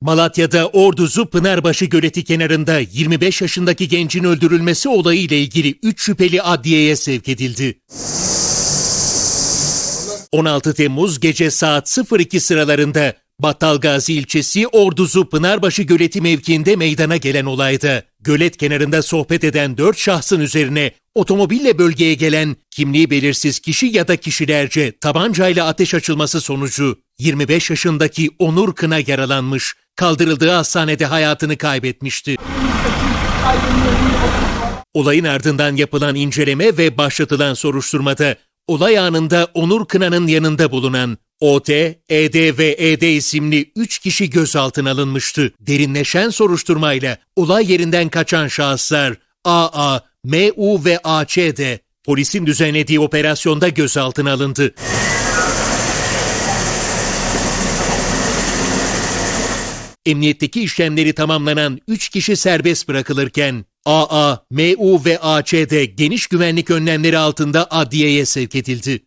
Malatya'da Orduzu Pınarbaşı Göleti kenarında 25 yaşındaki gencin öldürülmesi olayı ile ilgili 3 şüpheli adliyeye sevk edildi. 16 Temmuz gece saat 02 sıralarında Battalgazi ilçesi Orduzu Pınarbaşı Göleti mevkiinde meydana gelen olayda gölet kenarında sohbet eden 4 şahsın üzerine otomobille bölgeye gelen kimliği belirsiz kişi ya da kişilerce tabancayla ateş açılması sonucu 25 yaşındaki Onur Kına yaralanmış, kaldırıldığı hastanede hayatını kaybetmişti. Olayın ardından yapılan inceleme ve başlatılan soruşturmada olay anında Onur Kına'nın yanında bulunan OT, ED ve ED isimli 3 kişi gözaltına alınmıştı. Derinleşen soruşturmayla olay yerinden kaçan şahıslar AA, MU ve AC polisin düzenlediği operasyonda gözaltına alındı. Emniyetteki işlemleri tamamlanan 3 kişi serbest bırakılırken AA, MU ve AÇ'de geniş güvenlik önlemleri altında adliyeye sevk edildi.